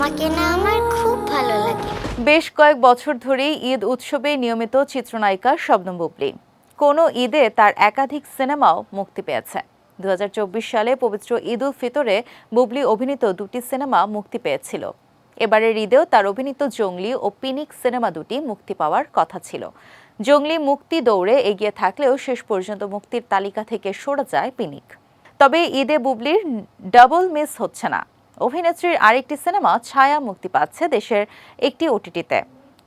তোমাকে না আমার খুব ভালো লাগে। বেশ কয়েক বছর ধরেই ঈদ উৎসবে নিয়মিত চিত্রনায়িকা শবনম বুবলি। কোনো ঈদে তার একাধিক সিনেমাও মুক্তি পেয়েছে। দু হাজার চব্বিশ সালে পবিত্র ঈদ উল ফিতরে বুবলি অভিনীত দুটি সিনেমা মুক্তি পেয়েছিল। এবারের ঈদেও তার অভিনীত জঙ্গলি ও পিনিক সিনেমা দুটি মুক্তি পাওয়ার কথা ছিল। জঙ্গলি মুক্তি দৌড়ে এগিয়ে থাকলেও শেষ পর্যন্ত মুক্তির তালিকা থেকে সরে যায় পিনিক। তবে ঈদে বুবলির ডাবল মিস হচ্ছে না। অভিনেত্রীর আরেকটি সিনেমা ছায়া মুক্তি পাচ্ছে দেশের একটি ওটিটিতে।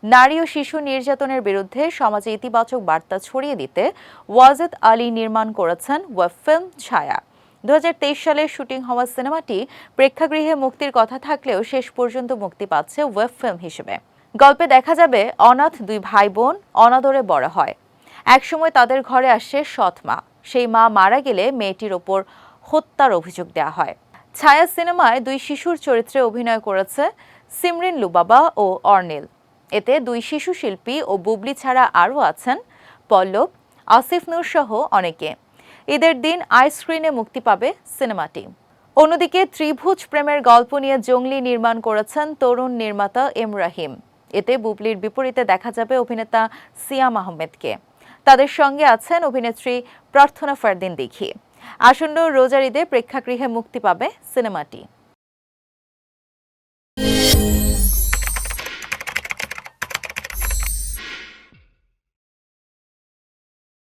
নারী ও শিশু নির্যাতনের বিরুদ্ধে সমাজে ইতিবাচক বার্তা ছড়িয়ে দিতে ওয়াজেদ আলী নির্মাণ করেছেন ওয়েব ফিল্ম ছায়া। দুই হাজার তেইশ সালে শুটিং হওয়া সিনেমাটি প্রেক্ষাগৃহে মুক্তির কথা থাকলেও শেষ পর্যন্ত মুক্তি পাচ্ছে ওয়েব ফিল্ম হিসেবে। গল্পে দেখা যাবে অনাথ দুই ভাই বোন অনাদরে বড় হয়। একসময় তাদের ঘরে আসে সৎ মা। সেই মা মারা গেলে মেয়েটির ওপর হত্যার অভিযোগ দেওয়া হয়। ছায়া সিনেমায় দুই শিশুর চরিত্রে অভিনয় করেছে সিমরিন লুবাবা ও অর্নিল। এতে দুই শিশু শিল্পী ও বুবলি ছাড়া আরও আছেন পল্লব, আসিফ নূর সহ অনেকে। ঈদের দিন আইস্ক্রিনে মুক্তি পাবে সিনেমাটি। অন্যদিকে ত্রিভুজ প্রেমের গল্প নিয়ে জঙ্গলি নির্মাণ করেছেন তরুণ নির্মাতা এম রাহিম। এতে বুবলির বিপরীতে দেখা যাবে অভিনেতা সিয়াম আহমেদকে। তাদের সঙ্গে আছেন অভিনেত্রী প্রার্থনা ফারদিন দেখি আসন্ন রোজার ঈদে প্রেক্ষাগৃহে মুক্তি পাবে সিনেমাটি।